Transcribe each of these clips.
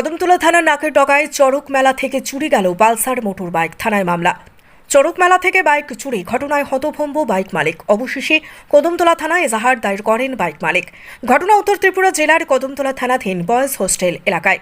কদমতলা থানার নাকের ডগায় চড়ক মেলা থেকে চুরি গেল বালসার মোটর বাইক থানায় মামলা। চড়ক মেলা থেকে বাইক চুরি। ঘটনায় হতভম্ব বাইক মালিক। অবশেষে কদমতলা থানায় এজাহার দায়ের করেন বাইক মালিক। ঘটনা উত্তর ত্রিপুরা জেলার কদমতলা থানাধীন বয়েজ হোস্টেল এলাকায়।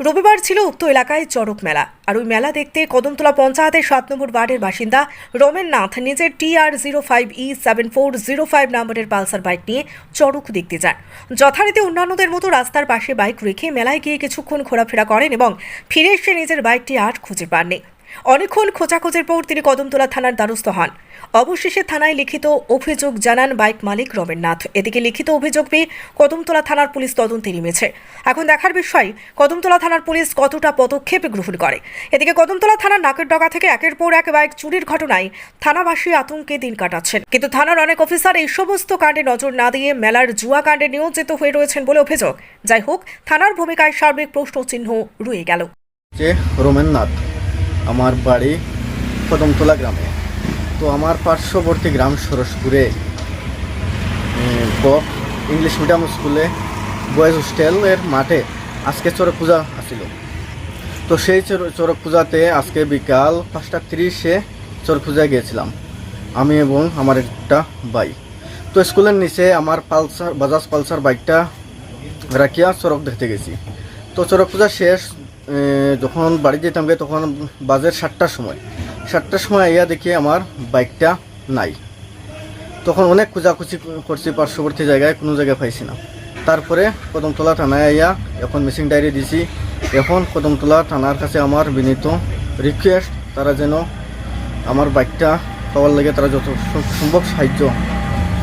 রবিবার ছিল উক্ত এলাকায় চড়ক মেলা। আর ওই মেলা দেখতে কদমতলা পঞ্চায়েতের সাত নম্বর ওয়ার্ডের বাসিন্দা রমেন নাথ নিজের T R zero five E seven four zero five নম্বরের পালসার বাইক নিয়ে চড়ক দেখতে যান। যথারীতি অন্যান্যদের মতো রাস্তার পাশে বাইক রেখে মেলায় গিয়ে কিছুক্ষণ ঘোরাফেরা করেন এবং ফিরে এসে নিজের বাইকটি আর খুঁজে পাননি। অনেকক্ষণ খোঁজাখোঁজের পর তিনি কদমতলা থানার দ্বারস্থ হন। অবশেষে থানায় লিখিত অভিযোগ জানান বাইক মালিক রমেন নাথ এদিকে লিখিত অভিযোগ পেয়ে কদমতলা থানার পুলিশ তদন্তে নেমেছে। এখন দেখার বিষয়, কদমতলা থানার পুলিশ কতটা পদক্ষেপ গ্রহণ করে? এদিকে কদমতলা থানার নাকের ডগা থেকে একের পর এক বাইক চুরির ঘটনায় থানাবাসী আতঙ্কে দিন কাটাচ্ছেন। কিন্তু থানার অনেক অফিসার এই সমস্ত কাণ্ডে নজর না দিয়ে মেলার জুয়া কাণ্ডে নিয়োজিত হয়ে রয়েছেন বলে অভিযোগ। যাই হোক, থানার ভূমিকায় সার্বিক প্রশ্নচিহ্ন রয়ে গেল। রোমেন নাথ আমার বাড়ি কদমতলা গ্রামে। তো আমার পার্শ্ববর্তী গ্রাম সরসপুরে ইংলিশ মিডিয়াম স্কুলে বয়েজ হোস্টেলের মাঠে আজকে চড়ক পূজা আসিল। তো সেই চড়- চড়ক পূজাতে আজকে বিকাল পাঁচটা তিরিশে চড়ক পূজায় গিয়েছিলাম, আমি এবং আমার একটা ভাই। তো স্কুলের নিচে আমার পালসার, বাজাজ পালসার বাইকটা রাখিয়া চড়ক দেখতে গেছি। তো চড়ক পূজা শেষ যখন বাড়ি যেতাম তখন বাজের সাতটার সময়। সাতটার সময় ইয়া দেখি আমার বাইকটা নাই। তখন অনেক খোঁজাখুঁজি করছি পার্শ্ববর্তী জায়গায় কোনো জায়গায় পাইছি না। তারপরে কদমতলা থানায় আইয়া এখন মিসিং ডায়েরি দিছি। এখন কদমতলা থানার কাছে আমার বিনীত রিকোয়েস্ট তারা যেন আমার বাইকটা পাওয়ার লাগে তারা যত সম্ভব সাহায্য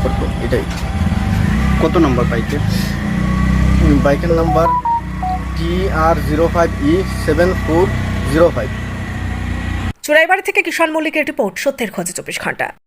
করতো এটাই। কত নম্বর বাইকে বাইকের number T R zero five E seven four zero five Churaibari থেকে কিষাণ মল্লিকের রিপোর্ট সত্যের খোঁজে চব্বিশ ঘণ্টা।